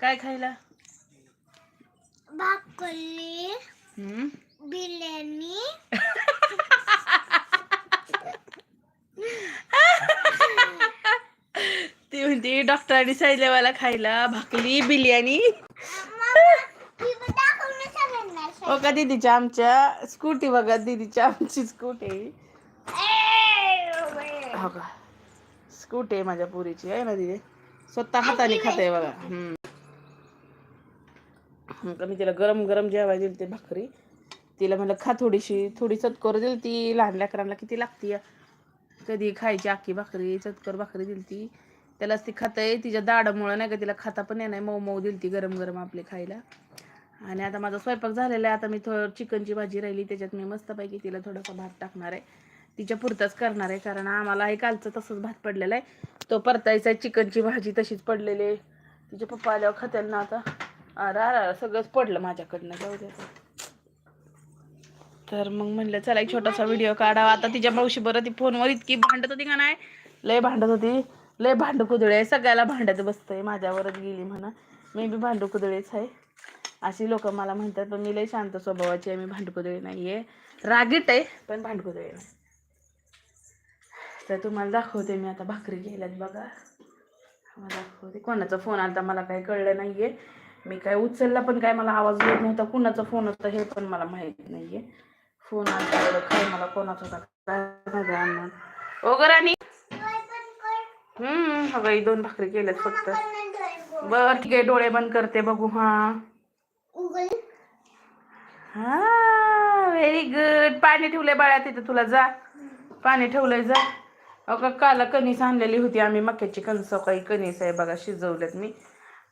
काय खायला? भाकरी हम्म. बिर्याणी. ती म्हणते डॉक्टरांनी सांगितलं मला खायला भाकली बिर्याणी. हो का दीदीच्या आमच्या? स्कूटी बघा दीदीच्या आमची स्कूटी हो का. स्कूटी आहे माझ्या पुरीची आहे ना दीदी? स्वतः हाताने खाते बघा. हम्म. हम्म, का मी तिला गरम गरम जेवायला दिली ते भाकरी. तिला म्हणलं खा थोडीशी थोडी चतकर दिली ती लहान लेकरांना किती लागती कधी खायची आखी भाकरी चतकर भाकरी दिली ती त्यालाच ती खाताय तिच्या दाडामुळं नाही का तिला खाता पण येणार मऊ मऊ दिली ती गरम गरम आपले खायला. आणि आता माझा स्वयंपाक झालेला आहे आता मी थोडं चिकनची भाजी राहिली त्याच्यात मी मस्तपैकी तिला थोडासा भात टाकणार आहे. तिच्या पुरताच करणार आहे कारण आम्हाला हे कालचं तसंच भात पडलेला आहे. तो परतायचा आहे चिकनची भाजी तशीच पडलेली आहे. तिचे पप्पा आल्यावर खात्यांना आता. अरे सगळंच पडलं माझ्याकडनं जाऊ दे. तर मग म्हणलं चला एक छोटासा व्हिडिओ काढावा. आता तिच्या मावशी बरं ती फोनवर इतकी भांडत होती का नाही? लय भांडत होती. लय भांड कुदळे आहे सगळ्याला भांडत बसतंय माझ्यावरच गेली म्हणा. मी बी भांडू कुदळेच आहे. अशी लोक मला म्हणतात पण मी लय शांत स्वभावाची आहे मी भांडकुदळी नाही आहे रागीट आहे पण भांडकुदळी नाही. तर तुम्हाला दाखवते मी आता भाकरी गेल्यात बघा. मला दाखवते. कोणाचा फोन आला मला काही कळलं नाही आहे मी काय उचलला पण काय मला आवाज येत नव्हता. कुणाचा फोन होता हे पण मला माहीत नाही आहे फोन आला काय मला कोणाचा होता काय माहिती अण्णा हो राणी. हम्म हवा ही दोन भाकरी केल्यात फक्त. बर ठीक आहे डोळे बंद करते बघू हा. हा व्हेरी गुड पाणी ठेवलंय बाळा तिथं तुला जा. पाणी ठेवलंय जा. अगं काला कणीस आणलेली होती आम्ही मक्याची कणस काही कणीस आहे बघा शिजवल्यात मी.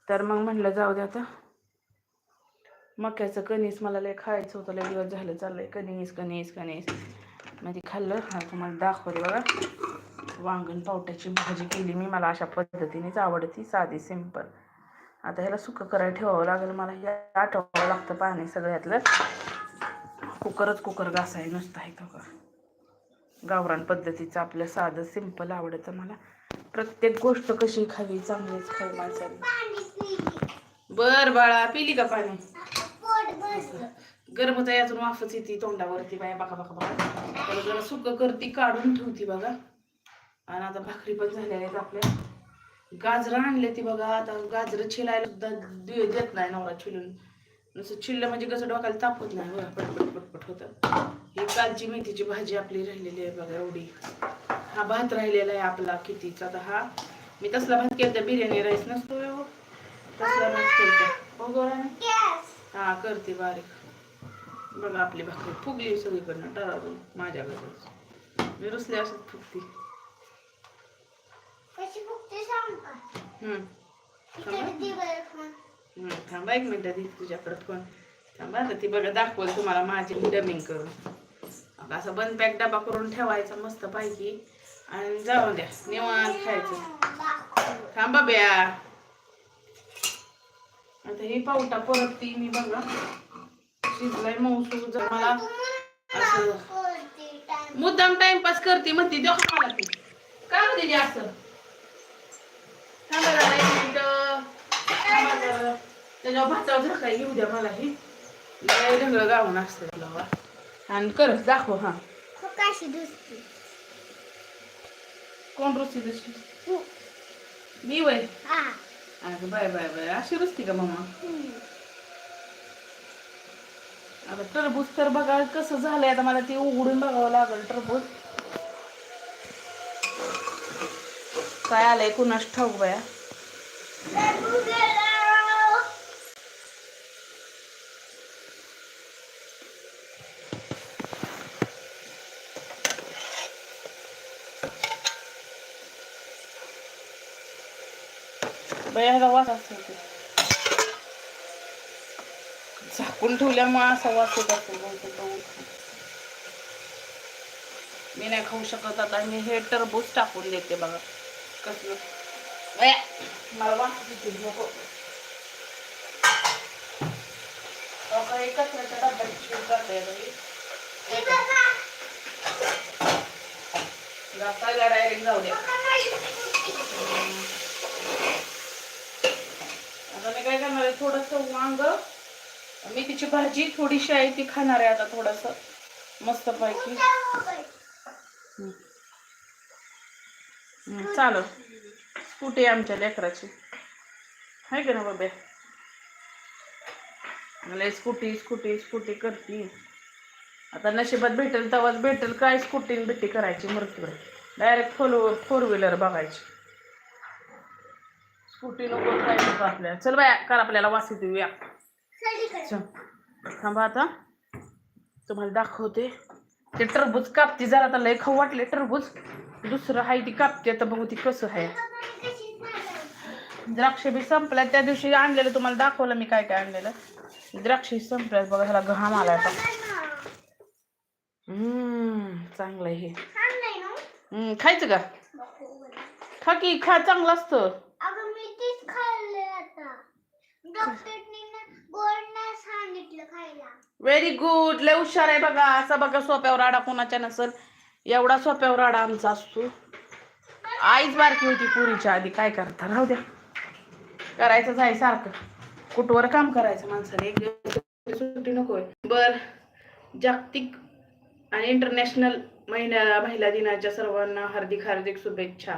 तर मग म्हणलं जाऊ दे आता. मक्याचं कणीस मला लय खायचं होतं लय दिवस झालं चाललंय. कणीस कणीस कणीस. म्हणजे खाल्लं. हा तुम्हाला दाखवलं बघा. वांगण पावट्याची भाजी केली मी. मला अशा पद्धतीनेच आवडती. साधी सिंपल आता ह्याला सुकं करायला ठेवावं लागेल. मला हे आठवावं लागतं पाणी सगळ्यातलं. कुकरच कुकर घासाय नुसतं आहे का? गावरान पद्धतीचं आपलं साधं सिंपल आवडतं मला. प्रत्येक गोष्ट कशी खावी चांगलीच खावी माणसाने. बर बाळा पिली का पाणी? गरम यातून वाफच येते तोंडावरती बाया बघा बघा बघा. त्याला जरा सुकं करती काढून ठेवती बघा. आणि आता भाकरी पण झाल्या आहेत आपल्या. गाजरं आणले ती बघा आता गाजरं छिलायला सुद्धा देत नाही नवरा छिलून. नुसतं छिल्लं म्हणजे कसं डोक्याला तापत नाही. बघा पटपट पटपट होतं. ही कालची मेथीची भाजी आपली राहिलेली आहे बघा एवढी. हा भात राहिलेला आहे आपला कितीचा? आता हा मी तसला भात केला बिर्याणी राईस नसतो हो. तसला भात केलता. हो गोराने हा करते बारीक. बघा आपली भाकरी फुगली सगळीकडनं टरावून माझ्याकडे मी रुसले असत फुगती. थांबा. एक मिनिट दी तुझ्याकडे फोन. थांबा आता ती बघा दाखवल तुम्हाला माझी डमिंग करून. असं बंद पॅक डबा करून ठेवायचा मस्त पैकी. आणि जाऊन द्या निवांत खायचं. थांबा ब्या. आता ही पावटा परत ती मी बघा. शिजलाय मऊसूर जर मला. असं. मुद्दाम टाइमपास करते म्हणते देऊ का मला ती? काय म्हणते ते असं? थांबा जरा एक मिनिट. थांबा जरा. त्याच्यावर भातावर झाकाय येऊ द्या मला ही. लय ढगळं गावून असतं तुला आणि कर दाखव हा. कोण रुचती तशी मी वय? अगं बाय बाय बाय. अशी रुचती का मामा? आता टरबूज तर बघा कसं झालंय आता मला ते उघडून बघावं लागेल टरबूज. काय आलंय? कुणाच ठाऊक बाया? बाया ह्याला वास असतो झाकून ठेवल्यामुळे असा वास येत असेल बहुतेक मी नाही खाऊ शकत आता मी हे टरबूज टाकून देते बघा. कसलं? बाया, मला वास येते नको. अहो, काही कचऱ्याच्या डब्यात शिव करते घासायला डायरेक्ट जाऊ द्या. आता मी काय करणार आहे थोडंसं वांग मेथीची भाजी थोडीशी आहे ती खाणार आहे आता थोडंसं मस्त पैकी चालू स्कूटी आहे आमच्या लेकराची. आहे का ना बाब्या मला स्कूटी स्कूटी स्कूटी करते. आता नशिबात भेटेल तवाच भेटेल काय स्कूटी बिट्टी करायची मृत्यू डायरेक्ट फोर फोर व्हीलर बघायची. स्कूटी नको नको आपल्याला. चल बाया कर आपल्याला वासी देऊया चल. थांबा आता. तुम्हाला दाखवते. ते टरबूज कापते जरा आता लय खाऊ वाटले टरबूज. दुसरं आहे ती कापते आता बघू ती कसं आहे द्राक्ष बी संपल्या त्या दिवशी आणलेलं तुम्हाला दाखवलं मी काय काय आणलेलं. द्राक्ष संपल्यात बघा ह्याला घाम आला आता. हम्म चांगलं हे. हम्म, खायचं का? खा की खा चांगलं असतं. व्हेरी गुड लय हुशार आहे बघा. असा बघा सोप्यावर आडा कोणाच्या नसल. एवढा सोप्यावर आडा आमचा असतो. आईच बारकी होती पुरीच्या आधी. काय करता? राहू द्या. करायचंच आहे सारखं. कुठवर काम करायचं माणसाने? एक दिवस सुट्टी नकोय बर. जागतिक आणि इंटरनॅशनल महिन्या महिला दिनाच्या सर्वांना हार्दिक हार्दिक शुभेच्छा.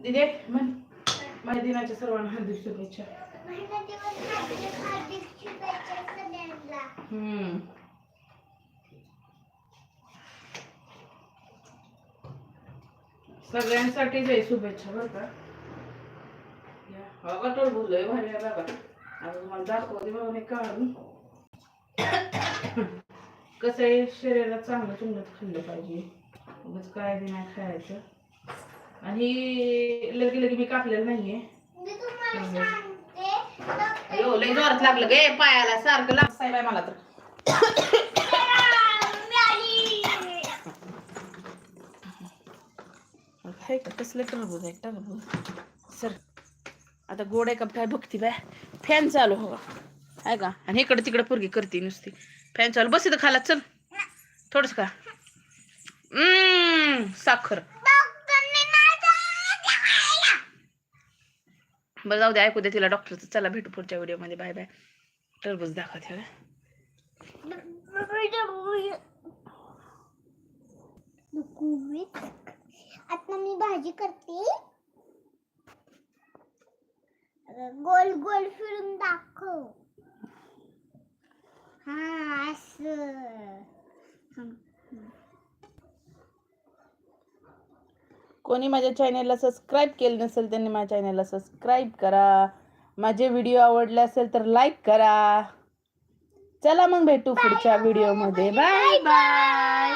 दिदे महिला दिनाच्या सर्वांना हार्दिक शुभेच्छा. हम्म. सगळ्यांसाठीच आहे शुभेच्छा बरं का? हवा तर लय भारी आहे बाबा आता तुम्हाला दाखवते बाबा मी काढून. कसं आहे शरीराला चांगलं चुंगत खाल्लं पाहिजे. उगाच काय बी नाही खायचं. आणि लगे लगे मी कापलेलं नाहीये मी तुम्हाला हम्म. सांगते डॉक्टर अयो लय जोरात लागलं गे पायाला सारखं लागसाय बाय मला तर. कसलं टरबूज आहे टरबूज सर आता गोड आहे का काय बघती बाय? फॅन चालू हो. आहे का? आणि इकडे तिकडे पोरगी करते नुसती. फॅन चालू बस इथं खाला चल. थोडस का हम्म, साखर डॉक्टरने नाही सांगितलं. बरं जाऊ दे ऐकू दे तिला डॉक्टरचं चला भेटू पुढच्या व्हिडिओमध्ये बाय बाय टरबूज दाखवते आता मी भाजी करते. गोल गोल फिरून दाखव. हा असं. कोणी माझ्या चॅनेलला सबस्क्राईब केलं नसेल त्यांनी माझ्या चॅनेलला सबस्क्राईब करा. माझे व्हिडिओ आवडले असेल तर लाईक करा. चला मग भेटू पुढच्या व्हिडिओमध्ये बाय बाय